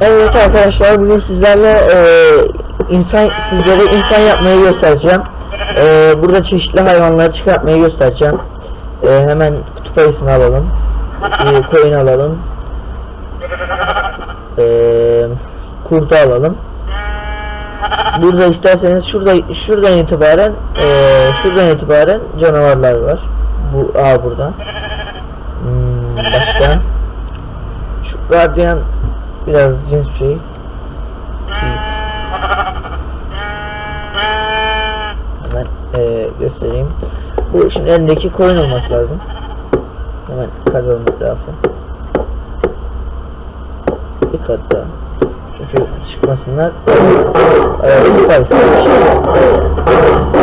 Evet arkadaşlar bugün sizlerle e, insan sizlere insan yapmayı göstereceğim. E, burada çeşitli hayvanları çıkartmayı göstereceğim. E, hemen kutup ayısını alalım. E, koyun alalım. E, kurdu alalım. Burada isterseniz şurada şuradan itibaren e, şuradan itibaren canavarlar var. Bu a burada. Hmm, başka. Şu gardiyan biraz cins şey. Hemen e, göstereyim. Bu şimdi elindeki koyun olması lazım. Hemen kazalım etrafı. Bir kat daha. Çünkü çıkmasınlar. Yukarısı bir şey.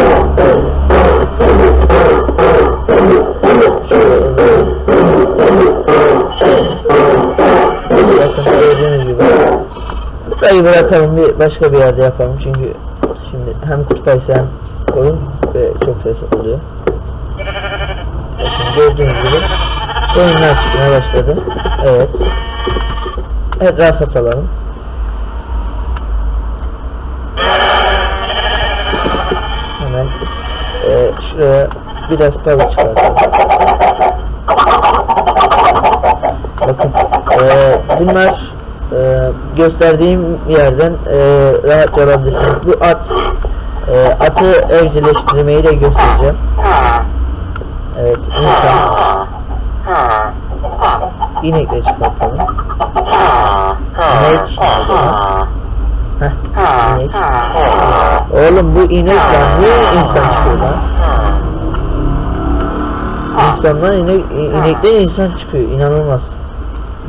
Bırakalım bir başka bir yerde yapalım çünkü şimdi hem kutup ayısı hem koyun ve çok ses oluyor. Bakın gördüğünüz gibi koyunlar çıkmaya başladı. Evet. Etrafa salalım. Hemen e, şuraya biraz tavuk çıkartalım. Bakın e, bunlar e, gösterdiğim yerden e, rahat görebilirsiniz. Bu at e, atı evcilleştirmeyi de göstereceğim. Evet insan inekle çıkartalım. İnek Heh, inek. Oğlum bu inek lan niye insan çıkıyor lan? İnsandan inek, inekten insan çıkıyor. İnanılmaz.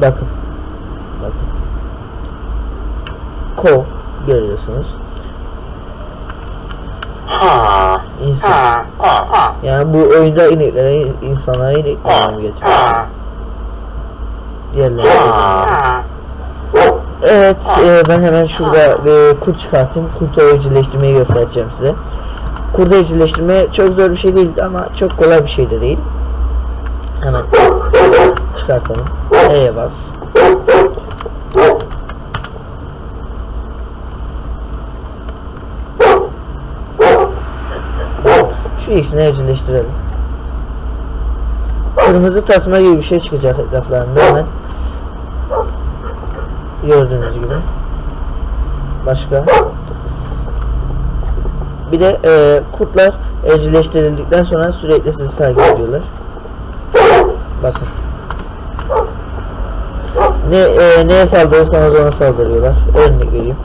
Bakın. Ko görüyorsunuz. İnsan. Yani bu oyunda ineklere insanlara inek anlamı getiriyor. Diğerleri Evet, e, ben hemen şurada bir kurt çıkartayım. Kurtu evcilleştirmeyi göstereceğim size. Kurdu evcilleştirme çok zor bir şey değil ama çok kolay bir şey de değil. Hemen çıkartalım. E'ye bas. Şu ikisini evcilleştirelim. Kırmızı tasma gibi bir şey çıkacak etraflarında hemen. Gördüğünüz gibi. Başka. Bir de e, kurtlar evcilleştirildikten sonra sürekli sizi takip ediyorlar. Bakın. Ne e, neye saldırırsanız ona saldırıyorlar. Örnek vereyim.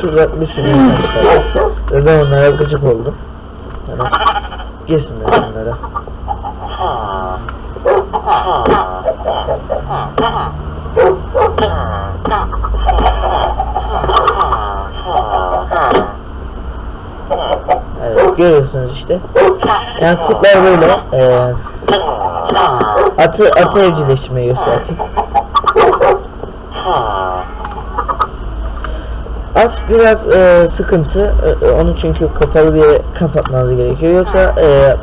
Şurada bir sürü insan çıkardı. Ve ben onlara gıcık oldum. Yani girsinler onlara. Evet görüyorsunuz işte. Yani kurtlar böyle e, atı atı evcilleştirmeyi gösterdim. At biraz e, sıkıntı. E, onu çünkü kapalı bir yere kapatmanız gerekiyor. Yoksa e,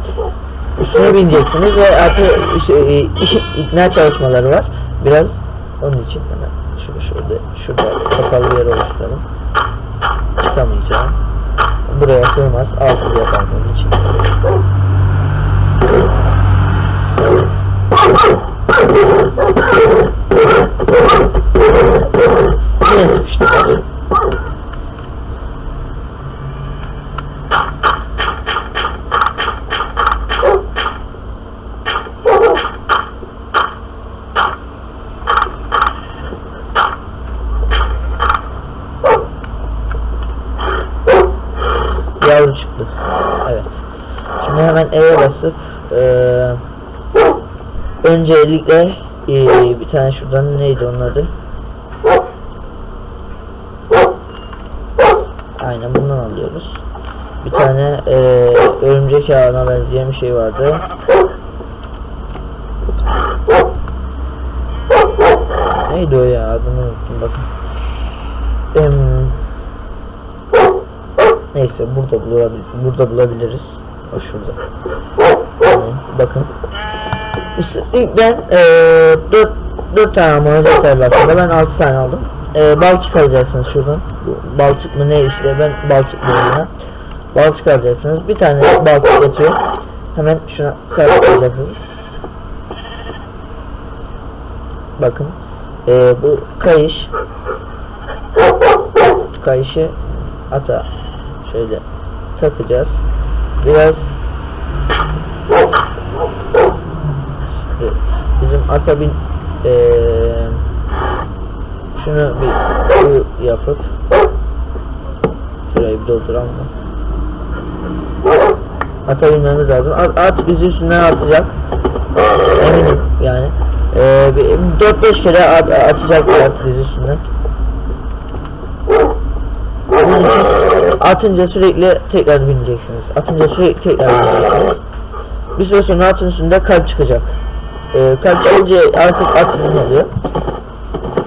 üstüne bineceksiniz ve atı e, ikna çalışmaları var. Biraz onun için hemen şurada şurada şurada kapalı bir yer oluşturalım. Çıkamayacağım. Buraya sığmaz. Altı yapalım onun için. Yine sıkıştılar. Yavru çıktı. Evet. Şimdi hemen E'ye basıp eee öncelikle eee, bir tane şuradan neydi onun adı? Aynen bundan alıyoruz. Bir tane eee örümcek ağına benzeyen bir şey vardı. Neydi o ya adını unuttum bakın. Em, Neyse burada bulabil burada bulabiliriz. O şurada. Bakın. İlkten eee 4 4 tane almanız yeterli aslında. Ben 6 tane aldım. e, balçık alacaksınız şuradan. Bu balçık mı ne işte ben balçık diyorum. Balçık alacaksınız. Bir tane balçık yatıyor. Hemen şuna sabitleyeceksiniz. Bakın. E, bu kayış. Kayışı ata şöyle takacağız. Biraz bizim ata bin eee şunu bir yapıp şurayı bir dolduralım da ata binmemiz lazım. At, at bizi üstünden atacak. Eminim yani. Bir 4-5 kere at, atacak at bizi üstünden. Bunun için atınca sürekli tekrar bineceksiniz. Atınca sürekli tekrar bineceksiniz. Bir süre sonra atın üstünde kalp çıkacak. Ee, kalp çıkınca artık at sizin oluyor.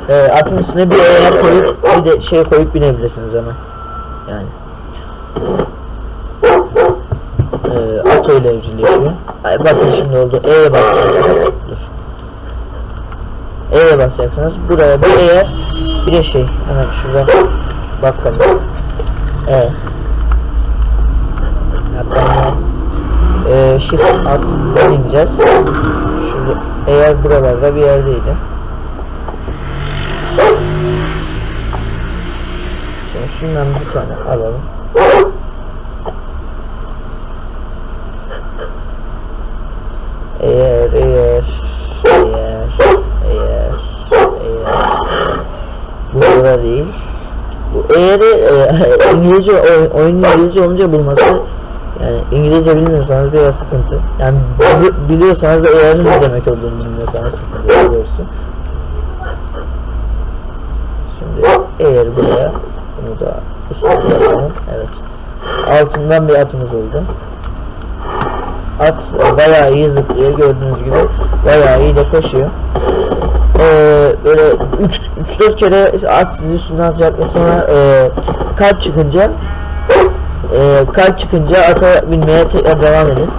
Ee, atın üstüne bir eğer koyup bir de şey koyup binebilirsiniz ama. Yani. Ee, at öyle evcilleşiyor. Ay, bakın şimdi oldu. E'ye basacaksınız. Dur. E'ye basacaksınız. Buraya bir eğer bir de şey hemen şuradan bakalım. E. Hatta e, shift at ineceğiz. Şurada eğer buralarda bir yerdeydi. Şimdi şundan bir tane alalım. Eğer eğer eğer eğer eğer bu burada değil. Bu eğeri e, İngilizce oyun, İngilizce olunca bulması yani İngilizce bilmiyorsanız biraz sıkıntı. Yani bili- biliyorsanız da eğerin ne demek olduğunu bilmiyorsanız sıkıntı doğrusu. Şimdi eğer buraya bunu da üstüne bırakalım. Evet. Altından bir atımız oldu. At bayağı iyi zıplıyor gördüğünüz gibi. Bayağı iyi de koşuyor. Ee, böyle 3-4 kere at sizi üstüne atacak sonra e, kalp çıkınca e, kalp çıkınca ata binmeye tekrar devam edin.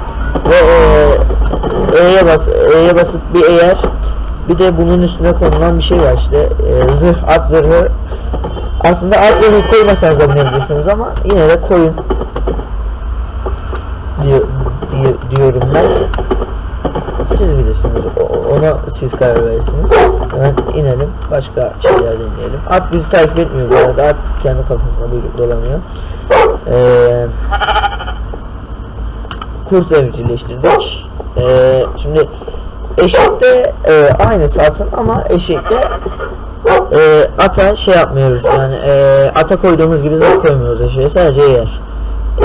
Ve e, E'ye bas, E'ye basıp bir eğer bir de bunun üstüne konulan bir şey var işte e, zırh, at zırhı aslında at zırhı koymasanız da binebilirsiniz ama yine de koyun diyor, diyor, diyorum ben siz bilirsiniz O- ona siz karar verirsiniz. Hemen inelim başka şeyler deneyelim. At bizi takip etmiyor bu arada. At kendi kafasında do- dolanıyor. Ee, kurt evcilleştirdik. Ee, şimdi eşekte e, aynı satın ama eşekte e, ata şey yapmıyoruz. Yani e, ata koyduğumuz gibi zırh koymuyoruz eşeğe. Sadece yer.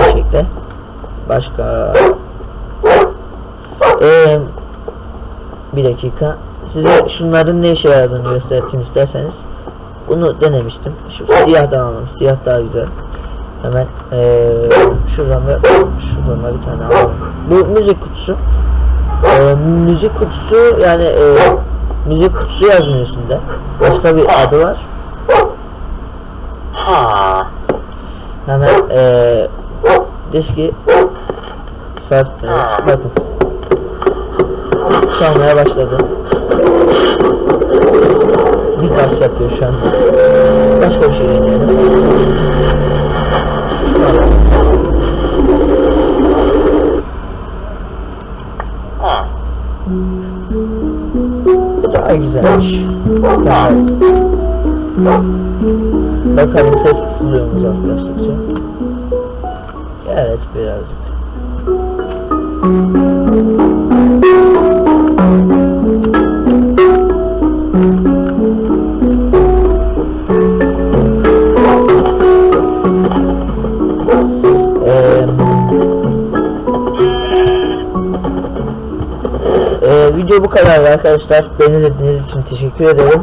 Eşekte başka. E, bir dakika. Size şunların ne işe yaradığını göstereyim isterseniz. Bunu denemiştim. Şu siyahdan alalım. Siyah daha güzel. Hemen e, şuradan da şuradan da bir tane alalım. Bu müzik kutusu. E, müzik kutusu yani e, müzik kutusu yazmıyor üstünde. Başka bir adı var. Hemen e, diski saat evet, bakın çalmaya başladı. Beatbox yapıyor şu anda. Başka bir şey deneyelim. Daha güzelmiş. Stars. Bakalım ses kısılıyor mu uzaklaştıkça. Evet birazcık. Video bu kadar arkadaşlar. Beni izlediğiniz için teşekkür ederim.